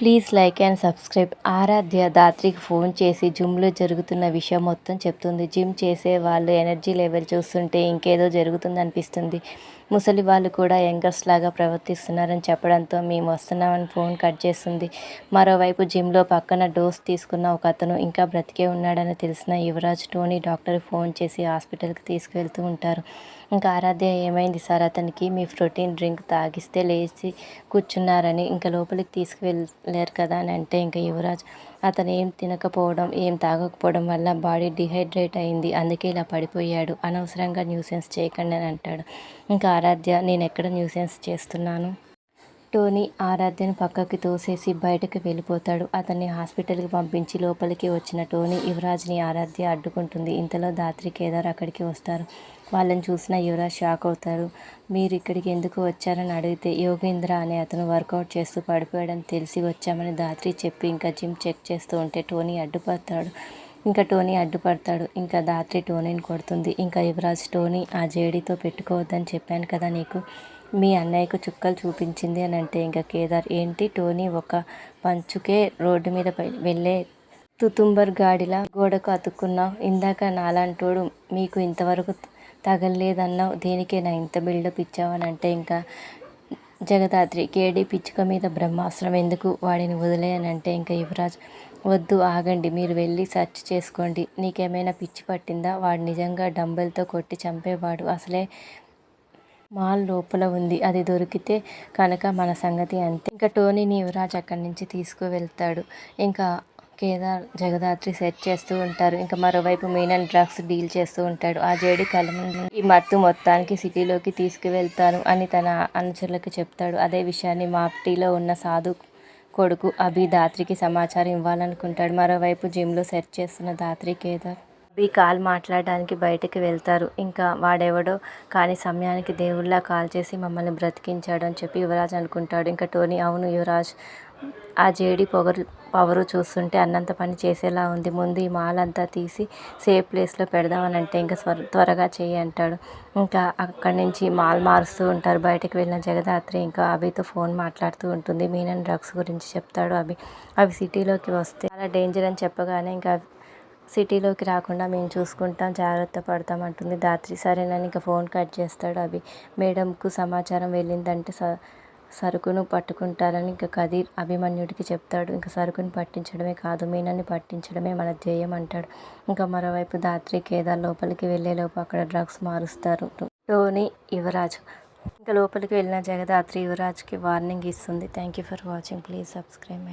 Please like and subscribe. Aaradhya దాత్రికి phone చేసి జిమ్లో జరుగుతున్న విషయం మొత్తం చెప్తుంది. జిమ్ చేసే వాళ్ళు ఎనర్జీ లెవెల్ చూస్తుంటే ఇంకేదో జరుగుతుంది అనిపిస్తుంది ముసలి వాళ్ళు కూడా యంగర్స్ లాగా ప్రవర్తిస్తున్నారని చెప్పడంతో మేము వస్తున్నామని ఫోన్ కట్ చేస్తుంది మరోవైపు జిమ్లో పక్కన డోస్ తీసుకున్న ఒక అతను ఇంకా బ్రతికే ఉన్నాడని తెలిసిన యువరాజ్ టోనీ డాక్టర్ ఫోన్ చేసి హాస్పిటల్కి తీసుకువెళ్తూ ఉంటారు. ఇంకా ఆరాధ్య ఏమైంది సార్? అతనికి మీ ప్రోటీన్ డ్రింక్ తాగిస్తే లేచి కూర్చున్నారని ఇంకా లోపలికి తీసుకువెళ్ళలేరు కదా అని అంటే ఇంకా యువరాజ్ అతను ఏం తినకపోవడం ఏం తాగకపోవడం వల్ల బాడీ డిహైడ్రేట్ అయింది. అందుకే ఇలా పడిపోయాడు. అనవసరంగా న్యూసెన్స్ చేయకండి అని అంటాడు. ఇంకా ఆరాధ్య నేను ఎక్కడ న్యూసెన్స్ చేస్తున్నాను? టోనీ ఆరాధ్యను పక్కకి తోసేసి బయటకు వెళ్ళిపోతాడు. అతన్ని హాస్పిటల్కి పంపించి లోపలికి వచ్చిన టోనీ యువరాజ్ని ఆరాధ్య అడ్డుకుంటుంది. ఇంతలో దాత్రి కేదార్ అక్కడికి వస్తారు. వాళ్ళని చూసిన యువరాజ్ షాక్ అవుతారు. మీరు ఇక్కడికి ఎందుకు వచ్చారని అడిగితే యోగేంద్ర అనే అతను వర్కౌట్ చేస్తూ పడిపోయాడని తెలిసి వచ్చామని దాత్రి చెప్పి ఇంకా జిమ్ చెక్ చేస్తూ ఉంటే టోనీ అడ్డుపడతాడు. ఇంకా టోనీ అడ్డుపడతాడు. ఇంకా దాత్రి టోనీని కొడుతుంది. ఇంకా యువరాజ్ టోనీ ఆ జేడీతో పెట్టుకోవద్దని చెప్పాను కదా నీకు? మీ అన్నయ్యకు చుక్కలు చూపించింది అని అంటే ఇంకా కేదార్ ఏంటి? టోనీ ఒక పంచుకే రోడ్డు మీద వెళ్ళే తుతుంబర్ గాడిలా గోడకు అతుక్కున్నావు. ఇందాక నాలాంటోడు మీకు ఇంతవరకు తగలలేదన్నావు దేనికే నా ఇంత బిల్డప్ ఇచ్చావని అంటే ఇంకా జగదాత్రి కేడి పిచ్చుక మీద బ్రహ్మాస్త్రం ఎందుకు వాడిని వదిలేయనంటే ఇంకా యువరాజ్ వద్దు ఆగండి మీరు వెళ్ళి సెర్చ్ చేసుకోండి. నీకేమైనా పిచ్చి పట్టిందా? వాడు నిజంగా డంబెల్తో కొట్టి చంపేవాడు. అసలే మాల్ లోపల ఉంది. అది దొరికితే కనుక మన సంగతి అంతే. ఇంకా టోనీని యువరాజ్ అక్కడి నుంచి తీసుకువెళ్తాడు. ఇంకా కేదార్ జగదాత్రి సెట్ చేస్తూ ఉంటారు. ఇంకా మరోవైపు మీనన్ డ్రగ్స్ డీల్ చేస్తూ ఉంటాడు. ఆ జేడి కళ్ళ ముందు ఈ మత్తు మొత్తానికి సిటీలోకి తీసుకువెళ్తాను అని తన అనుచరులకు చెప్తాడు. అదే విషయాన్ని మాప్టీలో ఉన్న సాధు కొడుకు అభి దాత్రికి సమాచారం ఇవ్వాలనుకుంటాడు. మరోవైపు జిమ్లో సెర్చ్ చేస్తున్న దాత్రి కేదార్. అభి కాల్ మాట్లాడడానికి బయటకు వెళ్తారు. ఇంకా వాడెవడో కానీ సమయానికి దేవుళ్ళ కాల్ చేసి మమ్మల్ని బ్రతికించాడు అని చెప్పి యువరాజ్ అనుకుంటాడు. ఇంకా టోనీ అవును యువరాజ్ ఆ జేడి పొగరు పవరు చూస్తుంటే అన్నంత పని చేసేలా ఉంది. ముందు ఈ మాల్ అంతా తీసి సేఫ్ ప్లేస్లో పెడదామని అంటే ఇంకా త్వరగా చేయి అంటాడు. ఇంకా అక్కడి నుంచి మాల్ మారుస్తూ ఉంటారు. బయటకు వెళ్ళిన జగదాత్రి ఇంకా అభితో ఫోన్ మాట్లాడుతూ ఉంటుంది. మీనన్ డ్రగ్స్ గురించి చెప్తాడు అభి. అవి సిటీలోకి వస్తే చాలా డేంజర్ అని చెప్పగానే ఇంకా సిటీలోకి రాకుండా మేము చూసుకుంటాం జాగ్రత్త పడతాం అంటుంది దాత్రి. సరేనని ఇంకా ఫోన్ కట్ చేస్తాడు అభి. మేడంకు సమాచారం వెళ్ళిందంటే స సరుకును పట్టుకుంటారని ఇంకా కదీర్ అభిమన్యుడికి చెప్తాడు. ఇంకా సరుకుని పట్టించడమే కాదు మీనాన్ని పట్టించడమే మన ధ్యేయం అంటాడు. ఇంకా మరోవైపు దాత్రి కేదార్ లోపలికి వెళ్ళేలోపు అక్కడ డ్రగ్స్ మారుస్తారు. టోనీ యువరాజ్. ఇంకా లోపలికి వెళ్ళిన జగదాత్రి యువరాజ్కి వార్నింగ్ ఇస్తుంది. Thank you for watching. Please subscribe